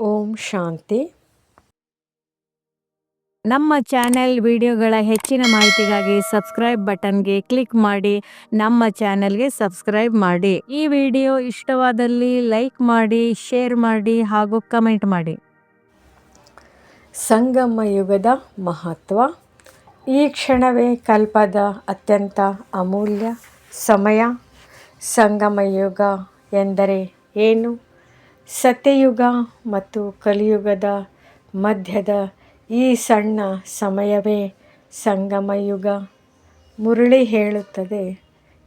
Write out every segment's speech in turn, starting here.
ಓಂ ಶಾಂತಿ. ನಮ್ಮ ಚಾನೆಲ್ ವಿಡಿಯೋಗಳ ಹೆಚ್ಚಿನ ಮಾಹಿತಿಗಾಗಿ ಸಬ್ಸ್ಕ್ರೈಬ್ ಬಟನ್ಗೆ ಕ್ಲಿಕ್ ಮಾಡಿ ನಮ್ಮ ಚಾನೆಲ್ಗೆ ಸಬ್ಸ್ಕ್ರೈಬ್ ಮಾಡಿ. ಈ ವಿಡಿಯೋ ಇಷ್ಟವಾದಲ್ಲಿ ಲೈಕ್ ಮಾಡಿ ಶೇರ್ ಮಾಡಿ ಹಾಗೂ ಕಮೆಂಟ್ ಮಾಡಿ. ಸಂಗಮ ಯುಗದ ಮಹತ್ವ. ಈ ಕ್ಷಣವೇ ಕಲ್ಪದ ಅತ್ಯಂತ ಅಮೂಲ್ಯ ಸಮಯ. ಸಂಗಮ ಯುಗ ಎಂದರೆ ಏನು? ಸತ್ಯಯುಗ ಮತ್ತು ಕಲಿಯುಗದ ಮಧ್ಯದ ಈ ಸಣ್ಣ ಸಮಯವೇ ಸಂಗಮಯುಗ. ಮುರಳಿ ಹೇಳುತ್ತದೆ,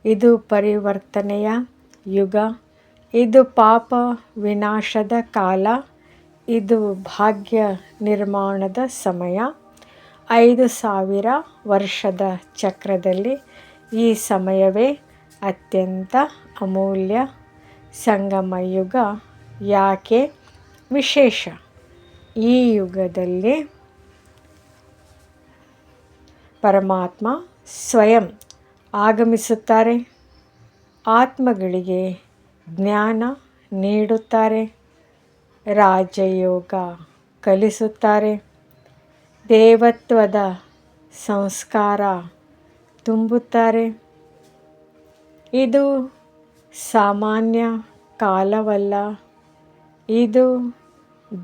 ಇದು ಪರಿವರ್ತನೆಯ ಯುಗ. ಇದು ಪಾಪ ವಿನಾಶದ ಕಾಲ. ಇದು ಭಾಗ್ಯ ನಿರ್ಮಾಣದ ಸಮಯ. ಐದು ಸಾವಿರ ವರ್ಷದ ಚಕ್ರದಲ್ಲಿ ಈ ಸಮಯವೇ ಅತ್ಯಂತ ಅಮೂಲ್ಯ ಸಂಗಮ ಯುಗ ಯಾಕೆ? ವಿಶೇಷ. ಈ ಯುಗದಲ್ಲಿ ಪರಮಾತ್ಮ ಸ್ವಯಂ ಆಗಮಿಸುತ್ತಾರೆ. ಆತ್ಮಗಳಿಗೆ ಜ್ಞಾನ ನೀಡುತ್ತಾರೆ. ರಾಜಯೋಗ ಕಲಿಸುತ್ತಾರೆ. ದೇವತ್ವದ ಸಂಸ್ಕಾರ ತುಂಬುತ್ತಾರೆ. ಇದು ಸಾಮಾನ್ಯ ಕಾಲವಲ್ಲ. ಇದು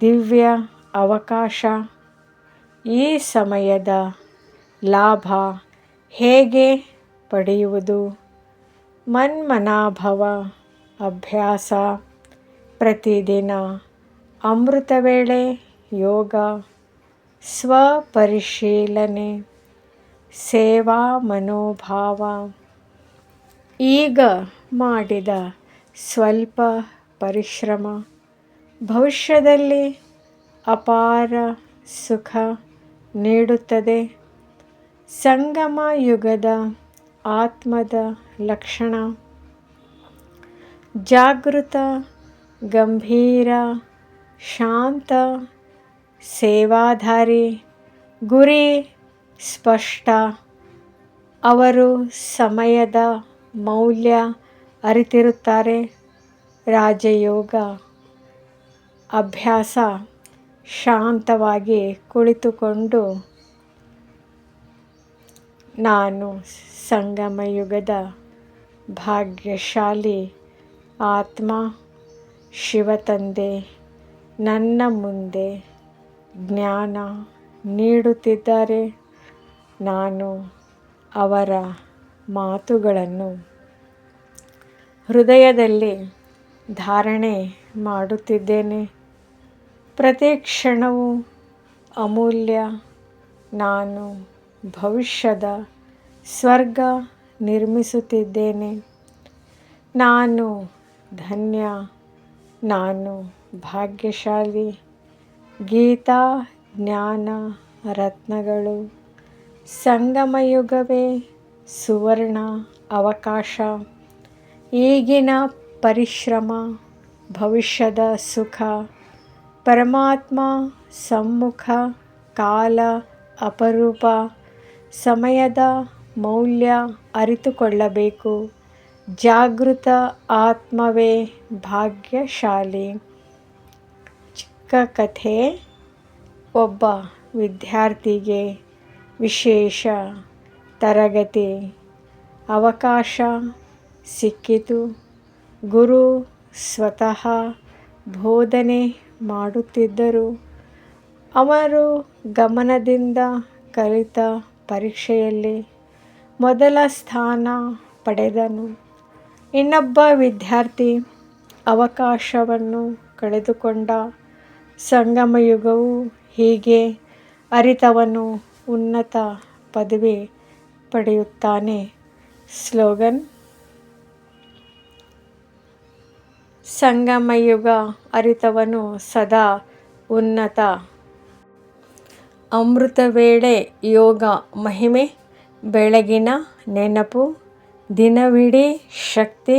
ದಿವ್ಯ ಅವಕಾಶ. ಈ ಸಮಯದ ಲಾಭ ಹೇಗೆ ಪಡೆಯುವುದು? ಮನ್ಮನಾಭವ ಅಭ್ಯಾಸ. ಪ್ರತಿದಿನ ಅಮೃತ ವೇಳೆ ಯೋಗ, ಸ್ವಪರಿಶೀಲನೆ, ಸೇವಾ ಮನೋಭಾವ. ಈಗ ಮಾಡಿದ ಸ್ವಲ್ಪ ಪರಿಶ್ರಮ. ಭವಿಷ್ಯದಲ್ಲಿ ಅಪಾರ ಸುಖ ನೀಡುತ್ತದೆ. ಸಂಗಮ ಯುಗದ ಆತ್ಮದ ಲಕ್ಷಣ. ಜಾಗೃತ, ಗಂಭೀರ, ಶಾಂತ, ಸೇವಾಧಾರಿ, ಗುರಿ ಸ್ಪಷ್ಟ. ಅವರು ಸಮಯದ ಮೌಲ್ಯ ಅರಿತಿರುತ್ತಾರೆ. ರಾಜಯೋಗ. ಅಭ್ಯಾಸ ಶಾಂತವಾಗಿ ಕುಳಿತುಕೊಂಡು ನಾನು ಸಂಗಮಯುಗದ ಭಾಗ್ಯಶಾಲಿ ಆತ್ಮ, ಶಿವತಂದೆ, ನನ್ನ ಮುಂದೆ ಜ್ಞಾನ ನೀಡುತ್ತಿದ್ದಾರೆ. ನಾನು ಅವರ ಮಾತುಗಳನ್ನು ಹೃದಯದಲ್ಲಿ ಧಾರಣೆ ಮಾಡುತ್ತಿದ್ದೇನೆ. ಪ್ರತಿ ಕ್ಷಣವೂ ಅಮೂಲ್ಯ ನಾನು ಭವಿಷ್ಯದ ಸ್ವರ್ಗ ನಿರ್ಮಿಸುತ್ತಿದ್ದೇನೆ. ನಾನು ಧನ್ಯ, ನಾನು ಭಾಗ್ಯಶಾಲಿ. ಗೀತಾ ಜ್ಞಾನ ರತ್ನಗಳು, ಸಂಗಮಯುಗವೇ ಸುವರ್ಣ ಅವಕಾಶ. ಈಗಿನ ಪರಿಶ್ರಮ, ಭವಿಷ್ಯದ ಸುಖ. ಪರಮಾತ್ಮ, ಸಮ್ಮುಖ, ಕಾಲ, ಅಪರೂಪ, ಸಮಯದ ಮೌಲ್ಯ ಅರಿತುಕೊಳ್ಳಬೇಕು. ಜಾಗೃತ ಆತ್ಮವೇ ಭಾಗ್ಯಶಾಲಿ. ಚಿಕ್ಕ ಕಥೆ, ಒಬ್ಬ ವಿದ್ಯಾರ್ಥಿಗೆ ವಿಶೇಷ ತರಗತಿ. ಅವಕಾಶ ಸಿಕ್ಕಿತು. ಗುರು ಸ್ವತಃ ಬೋಧನೆ ಮಾಡುತ್ತಿದ್ದರು. ಅವರು ಗಮನದಿಂದ ಕಲಿತ ಪರೀಕ್ಷೆಯಲ್ಲಿ ಮೊದಲ ಸ್ಥಾನ ಪಡೆದನು. ಇನ್ನೊಬ್ಬ ವಿದ್ಯಾರ್ಥಿ ಅವಕಾಶವನ್ನು ಕಳೆದುಕೊಂಡ. ಸಂಗಮಯುಗವು ಹೀಗೆ ಅರಿತವನು ಉನ್ನತ ಪದವಿ ಪಡೆಯುತ್ತಾನೆ. ಸ್ಲೋಗನ್ ಸಂಗಮಯುಗ ಅರಿತವನು ಸದಾ ಉನ್ನತ. ಅಮೃತ ವೇಳೆ ಯೋಗ ಮಹಿಮೆ, ಬೆಳಗಿನ ನೆನಪು, ದಿನವಿಡೀ ಶಕ್ತಿ,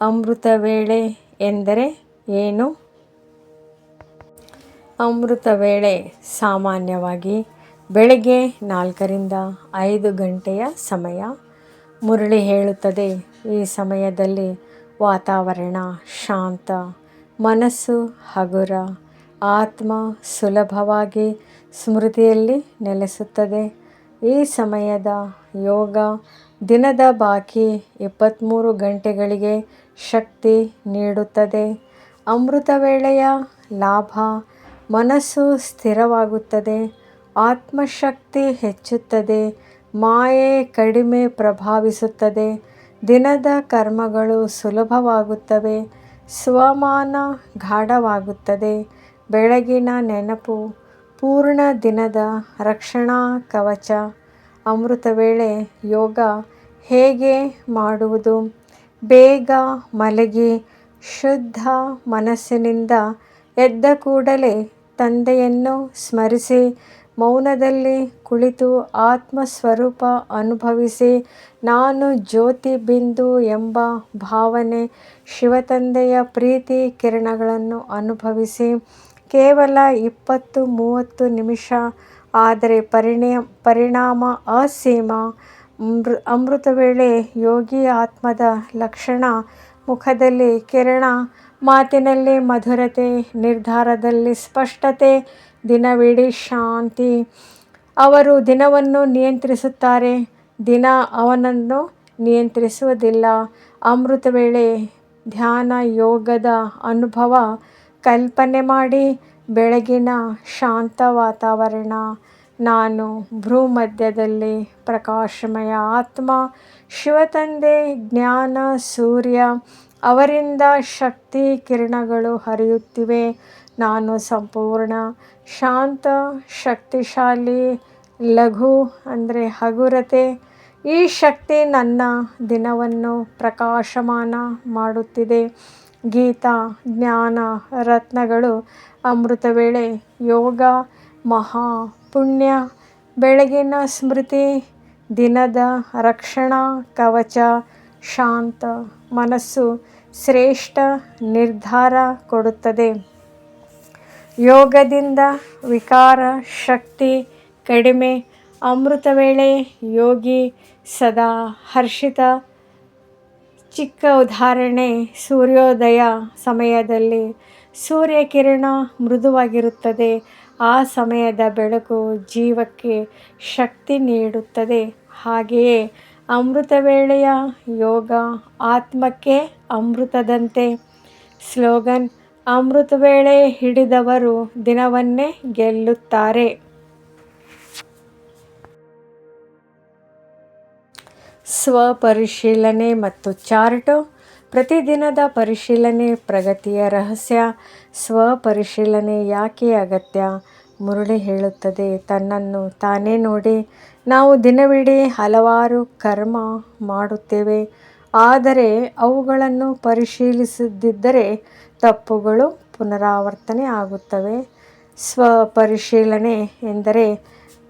ಅಮೃತ ವೇಳೆ ಎಂದರೆ ಏನು? ಅಮೃತ ವೇಳೆ ಸಾಮಾನ್ಯವಾಗಿ ಬೆಳಗ್ಗೆ ನಾಲ್ಕರಿಂದ ಐದು ಗಂಟೆಯ ಸಮಯ. ಮುರಳಿ ಹೇಳುತ್ತದೆ, ಈ ಸಮಯದಲ್ಲಿ ವಾತಾವರಣ ಶಾಂತ, ಮನಸ್ಸು ಹಗುರ, ಆತ್ಮ ಸುಲಭವಾಗಿ ಸ್ಮೃತಿಯಲ್ಲಿ ನೆಲೆಸುತ್ತದೆ. ಈ ಸಮಯದ ಯೋಗ ದಿನದ ಬಾಕಿ ಇಪ್ಪತ್ತ್ಮೂರು ಗಂಟೆಗಳಿಗೆ ಶಕ್ತಿ ನೀಡುತ್ತದೆ. ಅಮೃತ ವೇಳೆಯ ಲಾಭ ಮನಸ್ಸು ಸ್ಥಿರವಾಗುತ್ತದೆ. ಆತ್ಮಶಕ್ತಿ ಹೆಚ್ಚುತ್ತದೆ. ಮಾಯೆ ಕಡಿಮೆ ಪ್ರಭಾವಿಸುತ್ತದೆ. ದಿನದ ಕರ್ಮಗಳು ಸುಲಭವಾಗುತ್ತವೆ, ಸ್ವಮಾನ ಗಾಢವಾಗುತ್ತದೆ. ಬೆಳಗಿನ ನೆನಪು, ಪೂರ್ಣ ದಿನದ ರಕ್ಷಣಾ ಕವಚ. ಅಮೃತ ವೇಳೆ ಯೋಗ ಹೇಗೆ ಮಾಡುವುದು? ಬೇಗ ಮಲಗಿ, ಶುದ್ಧ ಮನಸ್ಸಿನಿಂದ ಎದ್ದ ಕೂಡಲೇ ತಂದೆಯನ್ನು ಸ್ಮರಿಸಿ ಮೌನದಲ್ಲಿ ಕುಳಿತು ಆತ್ಮಸ್ವರೂಪ ಅನುಭವಿಸಿ, ನಾನು ಜ್ಯೋತಿ ಬಿಂದು ಎಂಬ ಭಾವನೆ ಶಿವತಂದೆಯ ಪ್ರೀತಿ ಕಿರಣಗಳನ್ನು ಅನುಭವಿಸಿ, ಕೇವಲ ಇಪ್ಪತ್ತು ಮೂವತ್ತು ನಿಮಿಷ, ಆದರೆ ಪರಿಣಯ, ಪರಿಣಾಮ ಅಸೀಮ ಅಮೃ ಅಮೃತ ವೇಳೆ ಯೋಗಿ ಆತ್ಮದ ಲಕ್ಷಣ, ಮುಖದಲ್ಲಿ ಕಿರಣ, ಮಾತಿನಲ್ಲಿ ಮಧುರತೆ, ನಿರ್ಧಾರದಲ್ಲಿ ಸ್ಪಷ್ಟತೆ ದಿನವಿಡೀ ಶಾಂತಿ. ಅವರು ದಿನವನ್ನು ನಿಯಂತ್ರಿಸುತ್ತಾರೆ, ದಿನ ಅವನನ್ನು ನಿಯಂತ್ರಿಸುವುದಿಲ್ಲ. ಅಮೃತ ವೇಳೆ ಧ್ಯಾನ ಯೋಗದ ಅನುಭವ, ಕಲ್ಪನೆ ಮಾಡಿ ಬೆಳಗಿನ ಶಾಂತ ವಾತಾವರಣ. ನಾನು ಭ್ರೂಮಧ್ಯದಲ್ಲಿ ಪ್ರಕಾಶಮಯ ಆತ್ಮ, ಶಿವತಂದೆ ಜ್ಞಾನ ಸೂರ್ಯ. ಅವರಿಂದ ಶಕ್ತಿ ಕಿರಣಗಳು ಹರಿಯುತ್ತಿವೆ. ನಾನು ಸಂಪೂರ್ಣ, ಶಾಂತ, ಶಕ್ತಿಶಾಲಿ, ಲಘು ಅಂದರೆ ಹಗುರತೆ. ಈ ಶಕ್ತಿ ನನ್ನ ದಿನವನ್ನು ಪ್ರಕಾಶಮಾನ ಮಾಡುತ್ತಿದೆ. ಗೀತಾ, ಜ್ಞಾನ, ರತ್ನಗಳು, ಅಮೃತ ವೇಳೆ, ಯೋಗ, ಮಹಾ ಪುಣ್ಯ, ಬೆಳಗಿನ ಸ್ಮೃತಿ, ದಿನದ ರಕ್ಷಣಾ ಕವಚ, ಶಾಂತ ಮನಸ್ಸು ಶ್ರೇಷ್ಠ ನಿರ್ಧಾರ ಕೊಡುತ್ತದೆ. ಯೋಗದಿಂದ ವಿಕಾರ ಶಕ್ತಿ ಕಡಿಮೆ. ಅಮೃತ ವೇಳೆ ಯೋಗಿ ಸದಾ ಹರ್ಷಿತ. ಚಿಕ್ಕ ಉದಾಹರಣೆ, ಸೂರ್ಯೋದಯ ಸಮಯದಲ್ಲಿ ಸೂರ್ಯಕಿರಣ ಮೃದುವಾಗಿರುತ್ತದೆ. ಆ ಸಮಯದ ಬೆಳಕು ಜೀವಕ್ಕೆ ಶಕ್ತಿ ನೀಡುತ್ತದೆ. ಹಾಗೆಯೇ ಅಮೃತ ವೇಳೆಯ ಯೋಗ ಆತ್ಮಕ್ಕೆ ಅಮೃತದಂತೆ. ಸ್ಲೋಗನ್, ಅಮೃತ ವೇಳೆ ಹಿಡಿದವರು ದಿನವನ್ನೇ ಗೆಲ್ಲುತ್ತಾರೆ. ಸ್ವಪರಿಶೀಲನೆ ಮತ್ತು ಚಾರ್ಟು, ಪ್ರತಿದಿನದ ಪರಿಶೀಲನೆ ಪ್ರಗತಿಯ ರಹಸ್ಯ. ಸ್ವಪರಿಶೀಲನೆ ಯಾಕೆ ಅಗತ್ಯ? ಮುರಳಿ ಹೇಳುತ್ತದೆ, ತನ್ನನ್ನು ತಾನೇ ನೋಡಿ ನಾವು ದಿನವಿಡೀ ಹಲವಾರು ಕರ್ಮ ಮಾಡುತ್ತೇವೆ. ಆದರೆ ಅವುಗಳನ್ನು ಪರಿಶೀಲಿಸದಿದ್ದರೆ ತಪ್ಪುಗಳು ಪುನರಾವರ್ತನೆ ಆಗುತ್ತವೆ. ಸ್ವಪರಿಶೀಲನೆ ಎಂದರೆ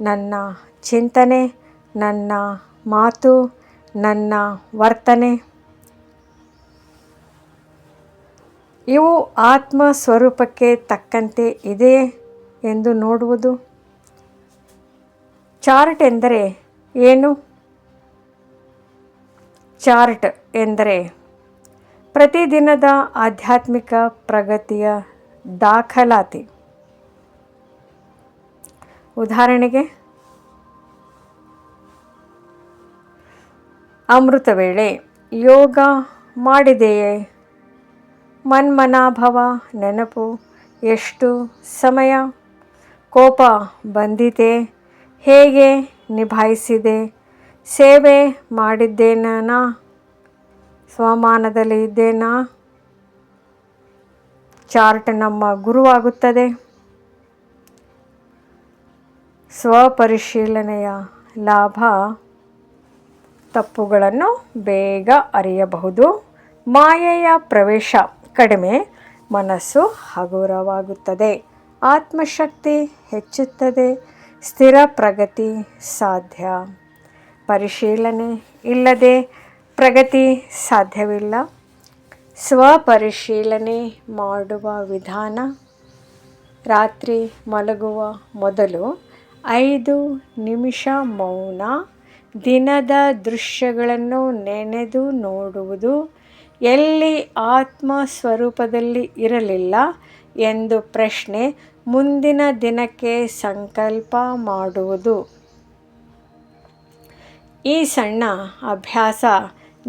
ನನ್ನ ಚಿಂತನೆ, ನನ್ನ ಮಾತು, ನನ್ನ ವರ್ತನೆ. ಇವು ಆತ್ಮ ಸ್ವರೂಪಕ್ಕೆ ತಕ್ಕಂತೆ ಇದೆ ಎಂದು ನೋಡುವುದು? ಚಾರ್ಟ್ ಎಂದರೆ ಏನು? ಚಾರ್ಟ್ ಎಂದರೆ ಪ್ರತಿದಿನದ ಆಧ್ಯಾತ್ಮಿಕ ಪ್ರಗತಿಯ ದಾಖಲಾತಿ. ಉದಾಹರಣೆಗೆ, ಅಮೃತ ವೇಳೆ ಯೋಗ ಮಾಡಿದೆಯೇ? ಮನ್ಮನಾಭವ ನೆನಪು ಎಷ್ಟು ಸಮಯ? ಕೋಪ ಬಂದಿದೆ. ಹೇಗೆ ನಿಭಾಯಿಸಿದೆ? ಸೇವೆ ಮಾಡಿದ್ದೇನಾ? ಸ್ವಮಾನದಲ್ಲಿ ಇದ್ದೇನಾ? ಚಾರ್ಟ್ ನಮ್ಮ ಗುರುವಾಗುತ್ತದೆ. ಸ್ವಪರಿಶೀಲನೆಯ ಲಾಭ. ತಪ್ಪುಗಳನ್ನು ಬೇಗ ಅರಿಯಬಹುದು. ಮಾಯೆಯ ಪ್ರವೇಶ ಕಡಿಮೆ, ಮನಸ್ಸು ಹಗುರವಾಗುತ್ತದೆ. ಆತ್ಮಶಕ್ತಿ ಹೆಚ್ಚುತ್ತದೆ, ಸ್ಥಿರ ಪ್ರಗತಿ ಸಾಧ್ಯ. ಪರಿಶೀಲನೆ ಇಲ್ಲದೆ ಪ್ರಗತಿ ಸಾಧ್ಯವಿಲ್ಲ. ಸ್ವಪರಿಶೀಲನೆ ಮಾಡುವ ವಿಧಾನ, ರಾತ್ರಿ ಮಲಗುವ ಮೊದಲು ಐದು ನಿಮಿಷ ಮೌನ, ದಿನದ ದೃಶ್ಯಗಳನ್ನು ನೆನೆದು ನೋಡುವುದು ಎಲ್ಲಿ ಆತ್ಮ ಸ್ವರೂಪದಲ್ಲಿ ಇರಲಿಲ್ಲ ಎಂದು ಪ್ರಶ್ನೆ ಮುಂದಿನ ದಿನಕ್ಕೆ ಸಂಕಲ್ಪ ಮಾಡುವುದು. ಈ ಸಣ್ಣ ಅಭ್ಯಾಸ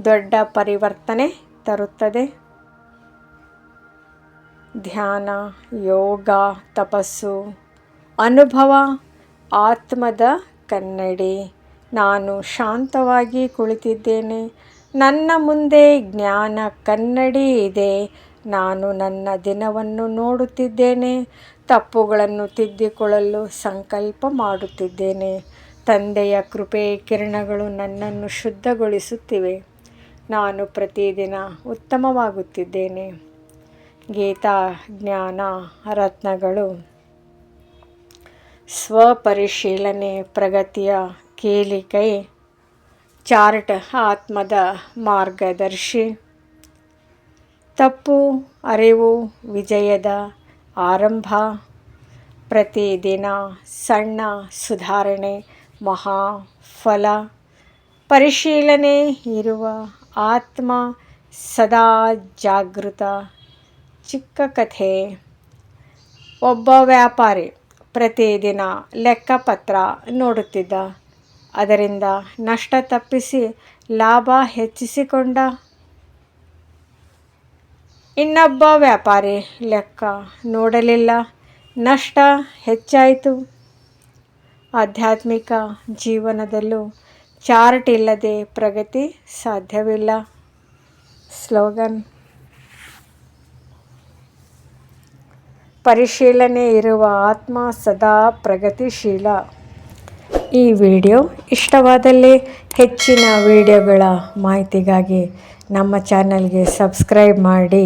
ದೊಡ್ಡ ಪರಿವರ್ತನೆ ತರುತ್ತದೆ. ಧ್ಯಾನ, ಯೋಗ, ತಪಸ್ಸು, ಅನುಭವ, ಆತ್ಮದ ಕನ್ನಡಿ. ನಾನು ಶಾಂತವಾಗಿ ಕುಳಿತಿದ್ದೇನೆ. ನನ್ನ ಮುಂದೆ ಜ್ಞಾನ ಕನ್ನಡಿ ಇದೆ. ನಾನು ನನ್ನ ದಿನವನ್ನು ನೋಡುತ್ತಿದ್ದೇನೆ, ತಪ್ಪುಗಳನ್ನು ತಿದ್ದಿಕೊಳ್ಳಲು ಸಂಕಲ್ಪ ಮಾಡುತ್ತಿದ್ದೇನೆ. ತಂದೆಯ ಕೃಪೆ ಕಿರಣಗಳು ನನ್ನನ್ನು ಶುದ್ಧಗೊಳಿಸುತ್ತಿವೆ. ನಾನು ಪ್ರತಿದಿನ ಉತ್ತಮವಾಗುತ್ತಿದ್ದೇನೆ. ಗೀತಾ, ಜ್ಞಾನ, ರತ್ನಗಳು. ಸ್ವಪರಿಶೀಲನೆ, ಪ್ರಗತಿಯ ಕೇಳಿಕೈ. ಚಾರ್ಟ್, ಆತ್ಮದ ಮಾರ್ಗದರ್ಶಿ. ತಪ್ಪು, ಅರಿವು, ವಿಜಯದ ಆರಂಭ. ಪ್ರತಿದಿನ ಸಣ್ಣ ಸುಧಾರಣೆ, ಮಹಾ ಫಲ. ಪರಿಶೀಲನೆ ಇರುವ ಆತ್ಮ ಸದಾ ಜಾಗೃತ. ಚಿಕ್ಕ ಕಥೆ. ಒಬ್ಬ ವ್ಯಾಪಾರಿ ಪ್ರತಿದಿನ ಲೆಕ್ಕಪತ್ರ ನೋಡುತ್ತಿದ್ದ. ಅದರಿಂದ ನಷ್ಟ ತಪ್ಪಿಸಿ ಲಾಭ ಹೆಚ್ಚಿಸಿಕೊಂಡ. ಇನ್ನೊಬ್ಬ ವ್ಯಾಪಾರಿ ಲೆಕ್ಕ ನೋಡಲಿಲ್ಲ. ನಷ್ಟ ಹೆಚ್ಚಾಯಿತು. ಆಧ್ಯಾತ್ಮಿಕ ಜೀವನದಲ್ಲೂ ಚಾರ್ಟ್ ಇಲ್ಲದೆ ಪ್ರಗತಿ ಸಾಧ್ಯವಿಲ್ಲ. ಸ್ಲೋಗನ್, ಪರಿಶೀಲನೆ ಇರುವ ಆತ್ಮ ಸದಾ ಪ್ರಗತಿಶೀಲ. ಈ ವಿಡಿಯೋ ಇಷ್ಟವಾದಲ್ಲಿ ಹೆಚ್ಚಿನ ವಿಡಿಯೋಗಳ ಮಾಹಿತಿಗಾಗಿ ನಮ್ಮ ಚಾನಲ್ಗೆ ಸಬ್ಸ್ಕ್ರೈಬ್ ಮಾಡಿ.